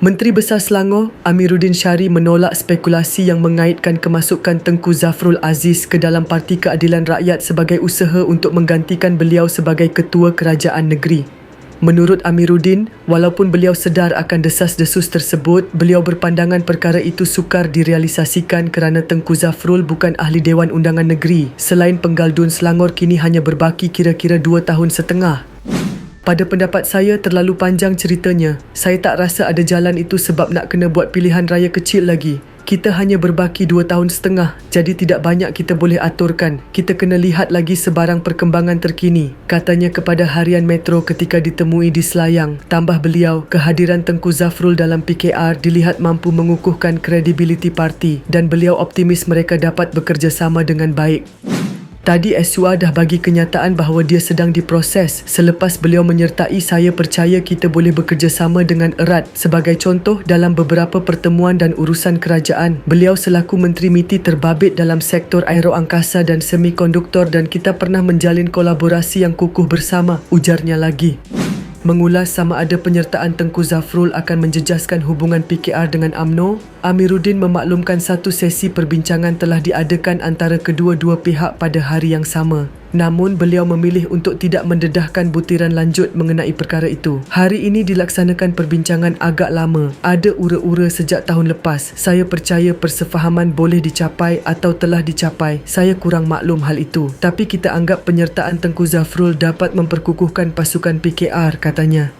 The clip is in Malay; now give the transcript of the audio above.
Menteri Besar Selangor, Amiruddin Syari menolak spekulasi yang mengaitkan kemasukan Tengku Zafrul Aziz ke dalam Parti Keadilan Rakyat sebagai usaha untuk menggantikan beliau sebagai ketua kerajaan negeri. Menurut Amiruddin, walaupun beliau sedar akan desas-desus tersebut, beliau berpandangan perkara itu sukar direalisasikan kerana Tengku Zafrul bukan ahli Dewan Undangan Negeri. Selain Penggaldun Selangor kini hanya berbaki kira-kira dua tahun setengah. Pada pendapat saya terlalu panjang ceritanya. Saya tak rasa ada jalan itu sebab nak kena buat pilihan raya kecil lagi. Kita hanya berbaki dua tahun setengah, jadi tidak banyak kita boleh aturkan. Kita kena lihat lagi sebarang perkembangan terkini. Katanya kepada harian Metro ketika ditemui di Selayang. Tambah beliau, kehadiran Tengku Zafrul dalam PKR dilihat mampu mengukuhkan kredibiliti parti dan beliau optimis mereka dapat bekerjasama dengan baik. Tadi SUA dah bagi kenyataan bahawa dia sedang diproses. Selepas beliau menyertai, saya percaya kita boleh bekerjasama dengan erat. Sebagai contoh, dalam beberapa pertemuan dan urusan kerajaan, beliau selaku Menteri MITI terbabit dalam sektor aeroangkasa dan semikonduktor dan kita pernah menjalin kolaborasi yang kukuh bersama, ujarnya lagi mengulas sama ada penyertaan Tengku Zafrul akan menjejaskan hubungan PKR dengan AMNO, Amiruddin memaklumkan satu sesi perbincangan telah diadakan antara kedua-dua pihak pada hari yang sama. Namun beliau memilih untuk tidak mendedahkan butiran lanjut mengenai perkara itu. Hari ini dilaksanakan perbincangan agak lama. Ada ura-ura sejak tahun lepas. Saya percaya persefahaman boleh dicapai atau telah dicapai. Saya kurang maklum hal itu. Tapi kita anggap penyertaan Tengku Zafrul dapat memperkukuhkan pasukan PKR katanya.